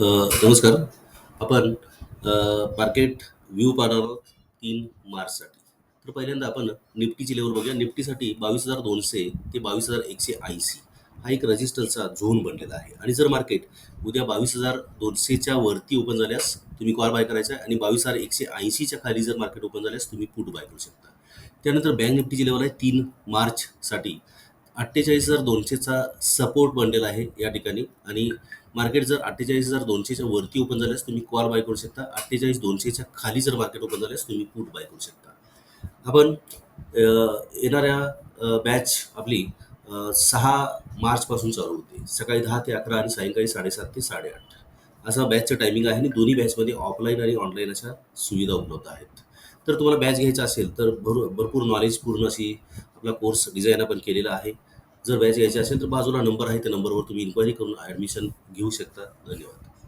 नमस्कार. आपण market view पाहणार आहोत तीन मार्चसाठी. तर पहिल्यांदा आपण निफ्टीची लेवल बघूया. निफ्टीसाठी बावीस हजार दोनशे ते बावीस हजार एकशे ऐंशी हा एक रजिस्टरचा झोन बनलेला आहे. आणि जर मार्केट उद्या बावीस हजार दोनशेच्या वरती ओपन झाल्यास तुम्ही कॉल बाय करायचा आहे. आणि बावीस हजार एकशे ऐंशीच्या खाली जर मार्केट ओपन झाल्यास तुम्ही पुट बाय करू शकता. त्यानंतर बँक निफ्टीची लेवल आहे तीन मार्चसाठी. अठ्ठेचाळीस हजार दोनशेचा सपोर्ट बनलेला आहे या ठिकाणी. आणि मार्केट जर अठ्ठेचाळीस हजार दोनशेच्या वरती ओपन झाल्यास तुम्ही कॉल बाय करू शकता. अठ्ठेचाळीस दोनशेच्या खाली जर मार्केट ओपन झाल्यास तुम्ही पुट बाय करू शकता. आपण येणाऱ्या बॅच आपली सहा मार्चपासून चालू होते. सकाळी दहा ते अकरा आणि सायंकाळी साडेसात ते साडेआठ. असा बॅचचं टायमिंग आहे आणि दोन्ही बॅचमध्ये ऑफलाईन आणि ऑनलाईन अशा सुविधा उपलब्ध आहेत. तर तुम्हाला बॅच घ्यायचा असेल तर भर भरपूर नॉलेजपूर्ण अशी आपला कोर्स डिझाईन आपण केलेला आहे. जर बॅच घ्यायची असेल तर बाजूला नंबर आहे त्या नंबरवर तुम्ही इन्क्वायरी करून ॲडमिशन घेऊ शकता. धन्यवाद.